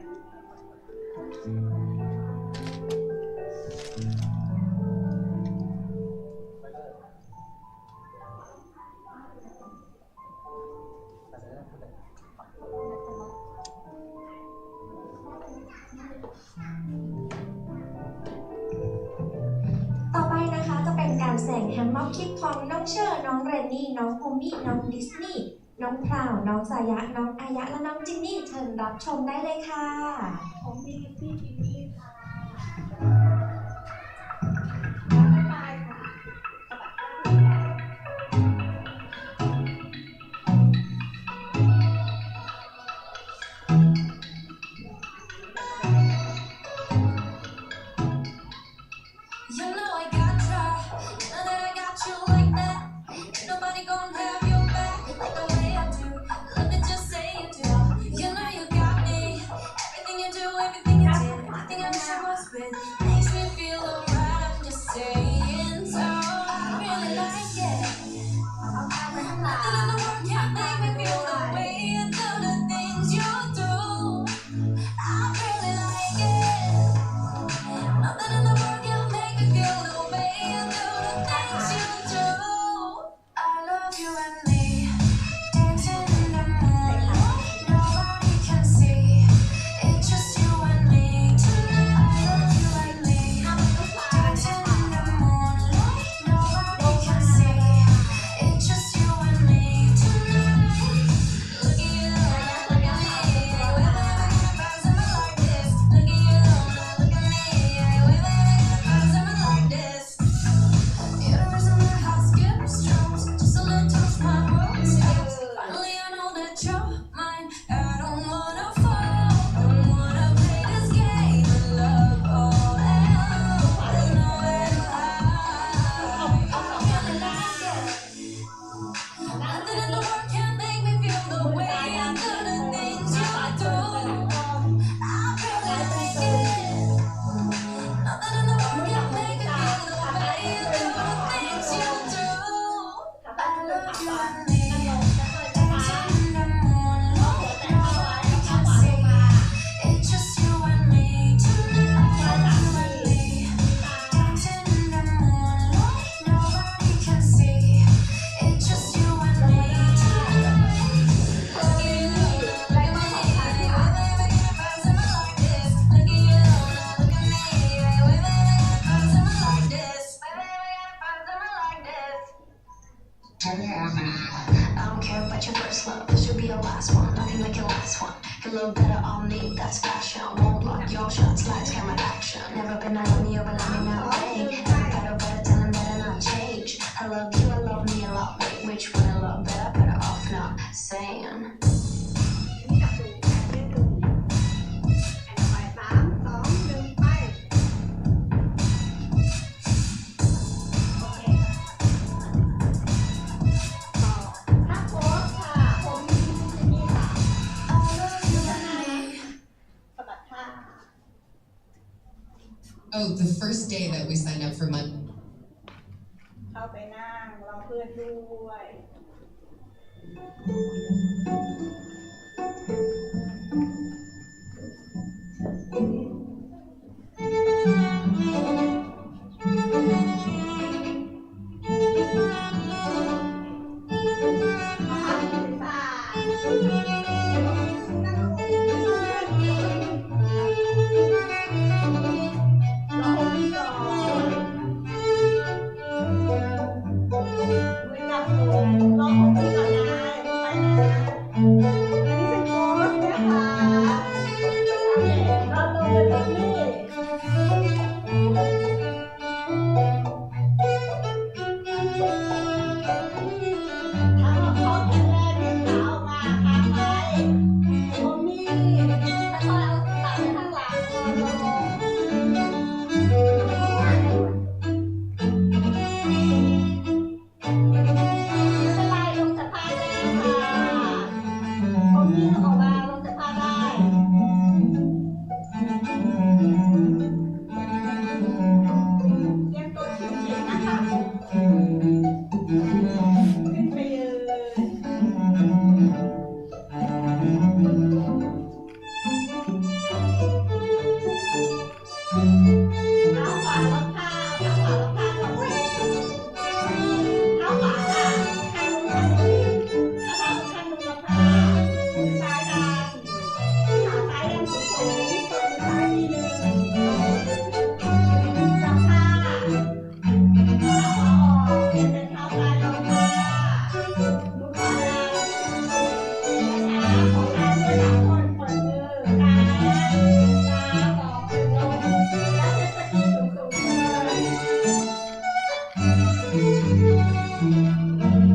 Thank mm -hmm. you. รับชมได้เลยค่ะผมมีพี่ I don't care about your first love, this should be your last one. Nothing like your last one. You little better on me, that's fashion. Won't block your shots, lights, camera, action. Never been out on you, but I'm not playing. I'm better, better, tell them better not change. I love you, I love me a lot. Which one I love better? Better off not saying. Oh, the first day that we signed up for Monday Música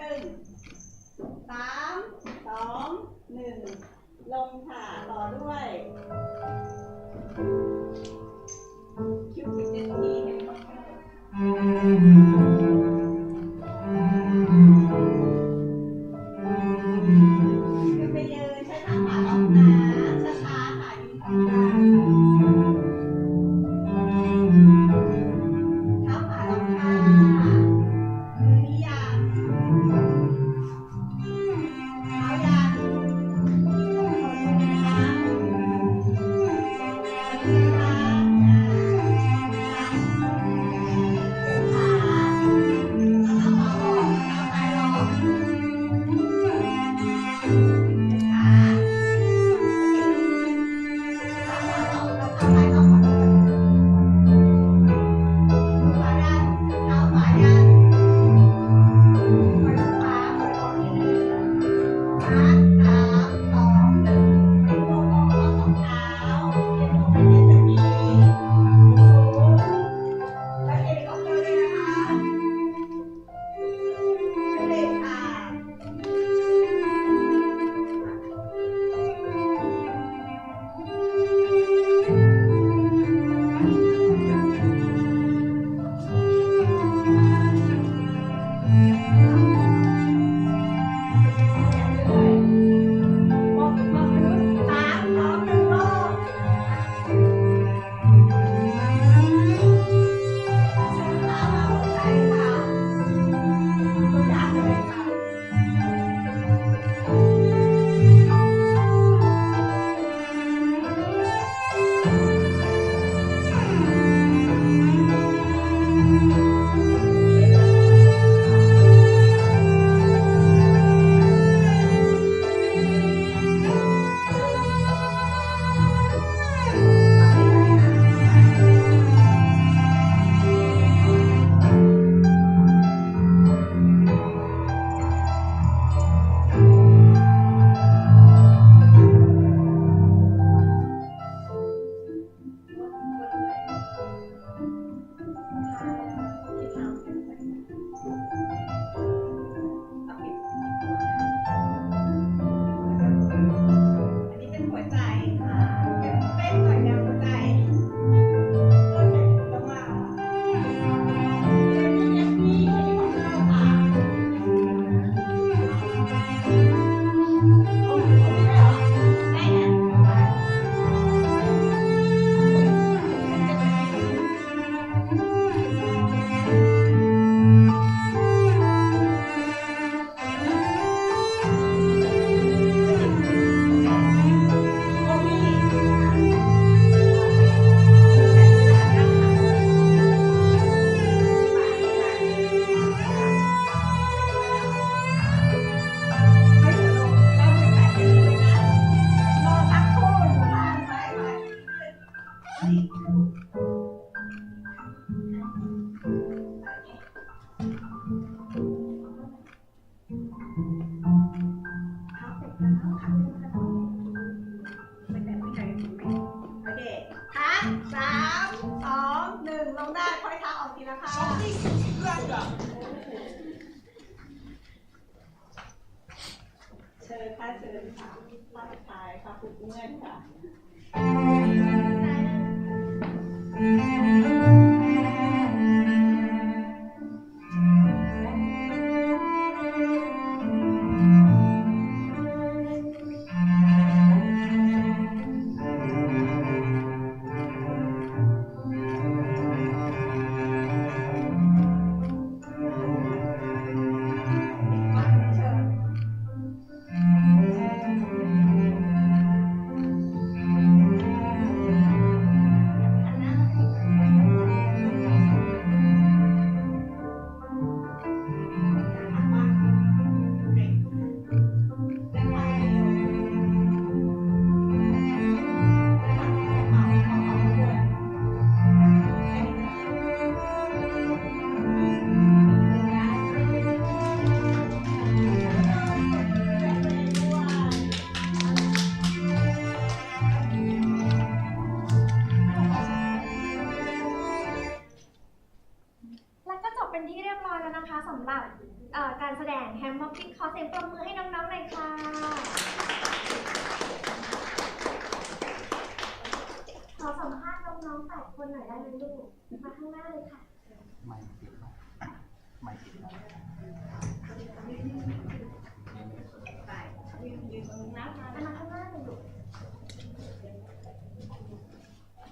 ตึงสามสองหนึ่งลงค่ะต่อด้วยคิวบิดเจ็ดที ฝึกเงิ นะคะสำหรับการแสดงแฮมม็อกกิ้งขอเสียงปรบมือให้น้องๆหน่อยค่ะ ขอสัมภาษณ์น้องๆแปดคนหน่อยได้ไหมลูก มาข้างหน้าเลยค่ะ ไม่ติดไม่ติด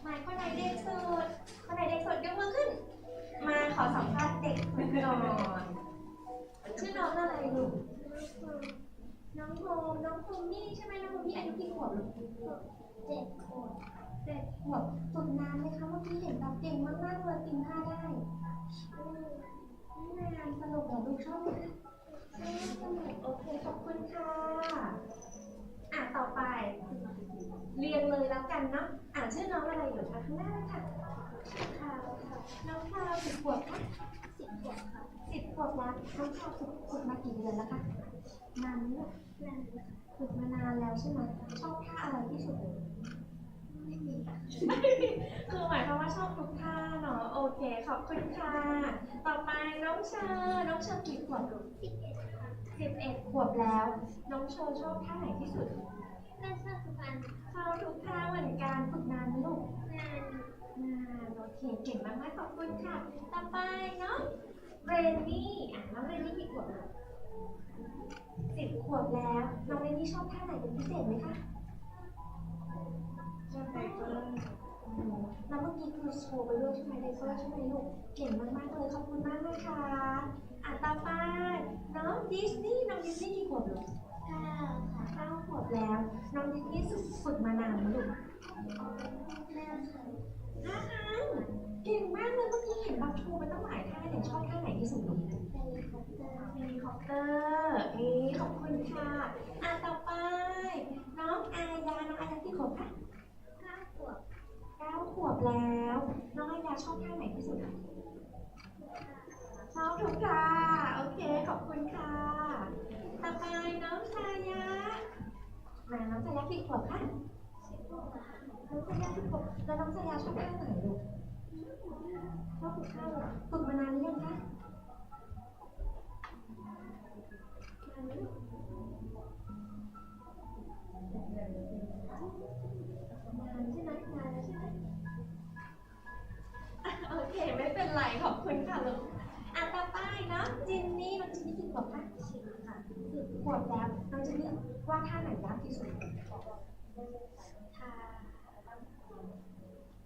หมายคนไหนเด็กสุดคนไหนเด็กสุดยกมือขึ้น มาขอสัมภาษณ์เด็กคนก่อนชื่อน้องอะไรลูกน้องโฮมน้องโฮมนี่ใช่ไหมน้องโฮมนี่อายุกี่ขวบลูกเจ็ดขวบเจ็ดขวบฝึกนานไหมคะเมื่อกี้เห็นแบบเก่งมากๆเลยกินท่าได้ไม่นานสนุกเหรอลูกชอบไหมคะชอบสนุกโอเคขอบคุณค่ะอะต่อไป เรียงเลยแล้วกันเนาะอ่านชื่อน้องอะไรอยู่คะข้างหน้าเลยค่ะ ค่ะน้องคาวสิบขวบคะสิบขวบค่ะสิบขวบแล้วน้องคาวฝึกฝึกมากี่เดือนแล้วคะนานไหมลูกนานฝึกมานานแล้วใช่ไหมชอบท่าอะไรที่สุดไม่มีคือหมายความว่าชอบทุกท่าเนาะโอเคขอบคุณค่ะต่อไปน้องเชอร์น้องเชอร์กี่ขวบลูกสิบเอ็ดค่ะสิบเอ็ดขวบแล้ว น้องเชอร์ชอบท่าไหนที่สุดน่าชอบทุกอัน ชอบทุกท่าเหมือนกันฝึกนานไหมลูก งาน นานโอ เคเก่งมากๆขอบคุณค่ะ ต่อไปเนาะเรนนี่อะน้องเรนนี่กี่ขวบแล้วสิบขวบแล้ว น้องเรนนี่ชอบท่าไหนเป็นพิเศษไหมคะชอบไดเฟอร์อืมแล้วเมื่อกี้คือโชว์ไปด้วยใช่ไหมไดเฟอร์ใช่ไหมลูก เก่งมากๆเลยขอบคุณมากนะคะอะต่อไปน้องดิสนีย์น้องดิสนีย์กี่ขวบลูกเก้าค่ะเก้าขวบแล้ว น้องดิสนีย์ฝึกมานานไหมลูกแม่ค่ะ ห้าครั้งเก่งมากเลยเมื่อกี้เห็นบักโชว์ไปตั้งหลายท่าเนี่ยชอบท่าไหนที่สุดลูกเฮลิคอปเตอร์เฮลิคอปเตอร์นี่ขอบคุณค่ะอะต่อไป น้องอายาน้องอายาที่ขวบคะเก้าขวบเก้าขวบแล้ว น้องอายาชอบท่าไหนที่สุดคะชอบทุกท่าโอเค ขอบคุณค่ะ ต่อไปน้องชายะมาน้องชายะกี่ขวบคะสิบขวบค่ะ น้องชายะกี่ขวบแล้วน้องชายะชอบท่าไหนลูกชอบทุกท่าเลยฝึกมานานหรือยังคะนานใช่ไหมนานแล้วใช่ไหมโอเคไม่เป็นไรขอบคุณค่ะลูกอะต่อไปเนาะจินนี่น้องจินนี่กี่ขวบคะสิบค่ะสิบขวบแล้วน้องจินนี่ว่าท่าไหนยากที่สุดท่า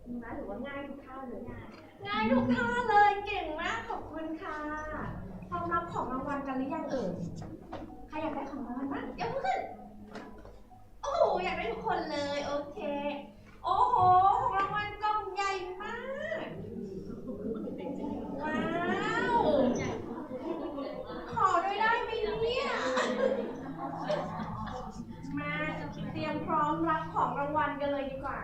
มีไหมหรือว่าง่ายทุกท่าเลยง่ายง่ายทุกท่าเลยเก่งมากขอบคุณค่ะพร้อมรับของรางวัลกันหรือยังเอ่ยใครอยากได้ของรางวัลบ้างยกมือขึ้นโอ้โหอยากได้ทุกคนเลยโอเค โอ้โหของรางวัลกล่องใหญ่มากว้าวขอด้วยได้ไหมเนี่ยมาเตรียมพร้อมรับของรางวัลกันเลยดีกว่า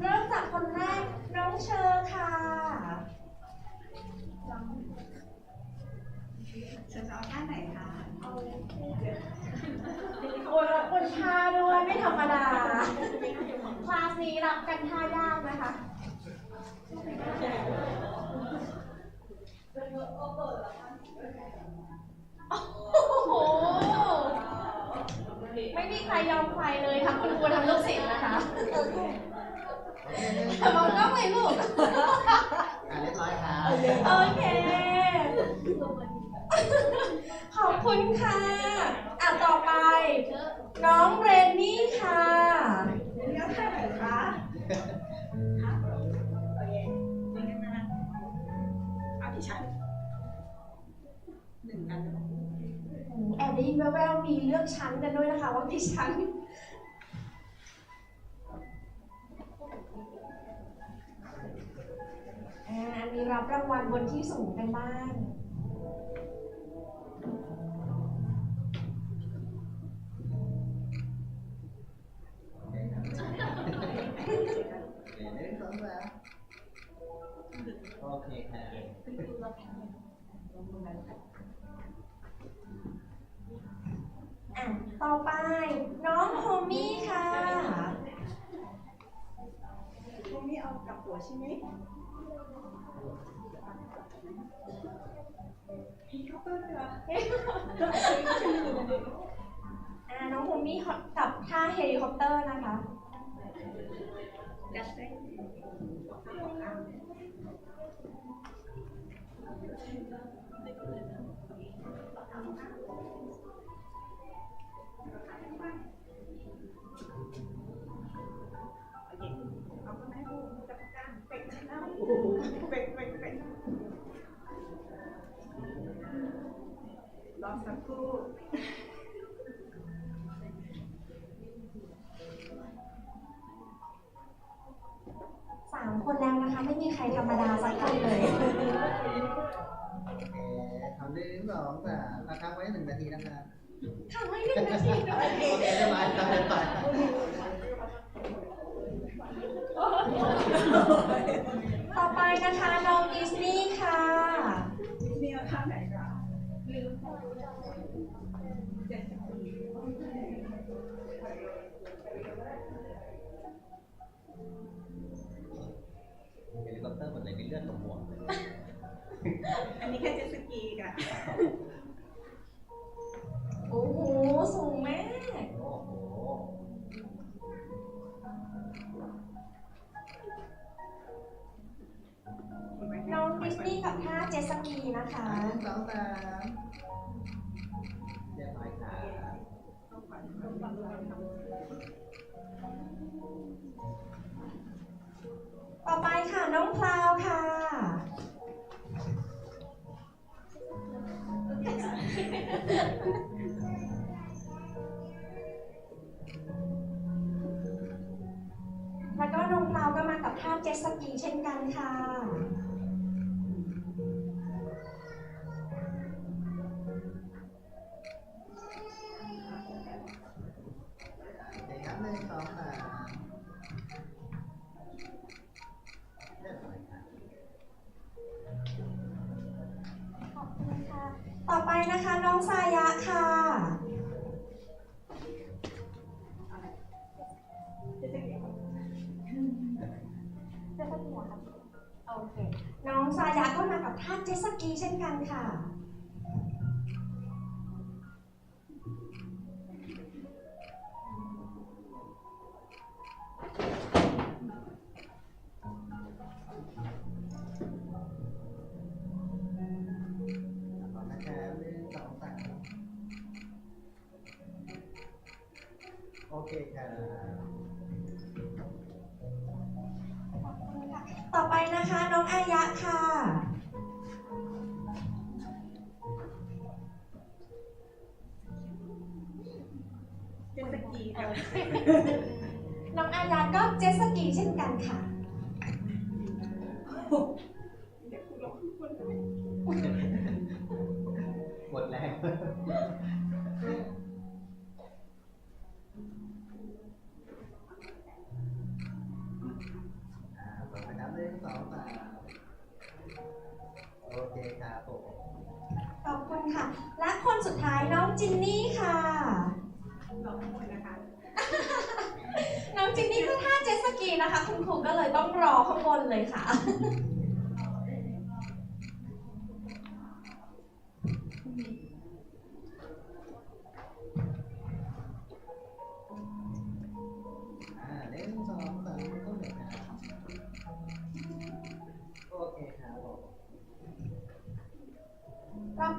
เริ่มจากคนแรกน้องเชอร์ค่ะจะเอาท่าไหนคะโอ้ยรับคนท่าด้วยไม่ธรรมดา คลาสนี้รับกันท่ายากนะคะ เโอ้โห ไม่มีใค รยอมใครเลยทั้งคุณครูทั้งลูกศิษย์นะคะโอเคหนึ่งแต่มองกล้องเลยลูกอะเรียบร้อยครับ โอเค ขอบคุณค่ะ อะต่อไป น้องเร อกชั้นกันด้วยนะคะ ว่ากี่ชั้นอันนี้รับรางวัลบนที่สูงกันบ้างโอเคค่ะ ต่อไป น้องโฮมี่ค่ะพวกนี้เอากลับหัวใช่ไหมพี่เขาเปิ้ลเหรออ่าน้องโฮมี่กับท่าเฮลิคอปเตอร์นะคะยัดเส้นเอาก็ไม่พูดจับกา รเป็ดนะโอ้โหเป็ดเป็ดเป็ดรอสักครู่สามคนแล้วนะคะ ไม่มีใครธรรมดาสักคนเลยโอเคทำหนึ่งสองสามพักค้างไว้หนึ่งนาทีนะครับ ทำให้หนึ่งนาทีด้วยโอเคเรียบร้อยครับเรียบร้อยต่อไปนะคะน้องดิสนีย์ค่ะดิสนี่เอาท่าไหนกันลืมเจ็ดสิบปีเฮลิคอปเตอร์หมดเลยมีเลือดตกหัว ต่อไปค่ะน้องพลาวค่ะ แล้วก็น้องพลาวก็มากับท่าเจ็ตสกีเช่นกันค่ะ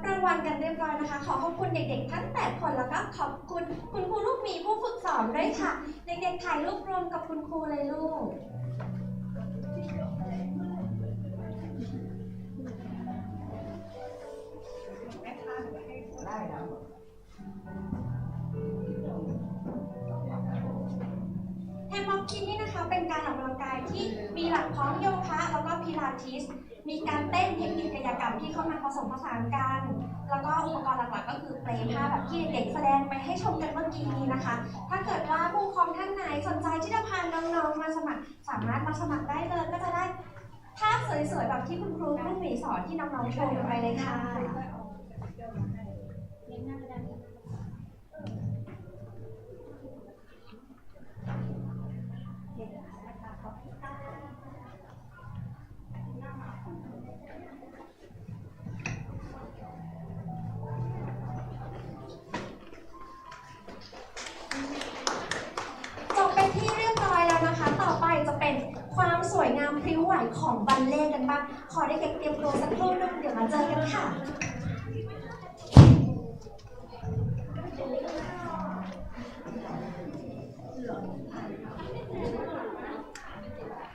กันเรียบร้อยนะคะ ขอขอบคุณเด็กๆ ทั้ง 8 คนแล้วก็ขอบคุณคุณครูลูกหมีผู้ฝึกสอนด้วยค่ะ เด็กๆถ่ายรูปรวมกับคุณครูเลยลูกแม่ค้าหรือให้ได้ครับแฮมบ็อกคินนี่นะคะเป็นการออกกำลังกายที่มีหลักพร้อมโยคะแล้วก็พิลาทิส มีการเต้นเทคนิคกายกรรมที่เข้ามาผสมผสานกัน แล้วก็อุปกรณ์หลักๆก็คือเปลผ้าแบบที่เด็กแสดงไปให้ชมกันเมื่อกี้นี้นะคะ ถ้าเกิดว่าผู้ปกครองท่านไหนสนใจที่จะพาน้องๆมาสมัคร สามารถมาสมัครได้เลยก็จะได้ภาพสวยๆแบบที่คุณครูลูกหมีสอนที่น้องๆชว์กันไปเลยค่ะายของบัลเล่กันบ้าง ขอได้เก็เตรียมตัวสักครู่นึงเดี๋ยวมาเจอกันค่ะ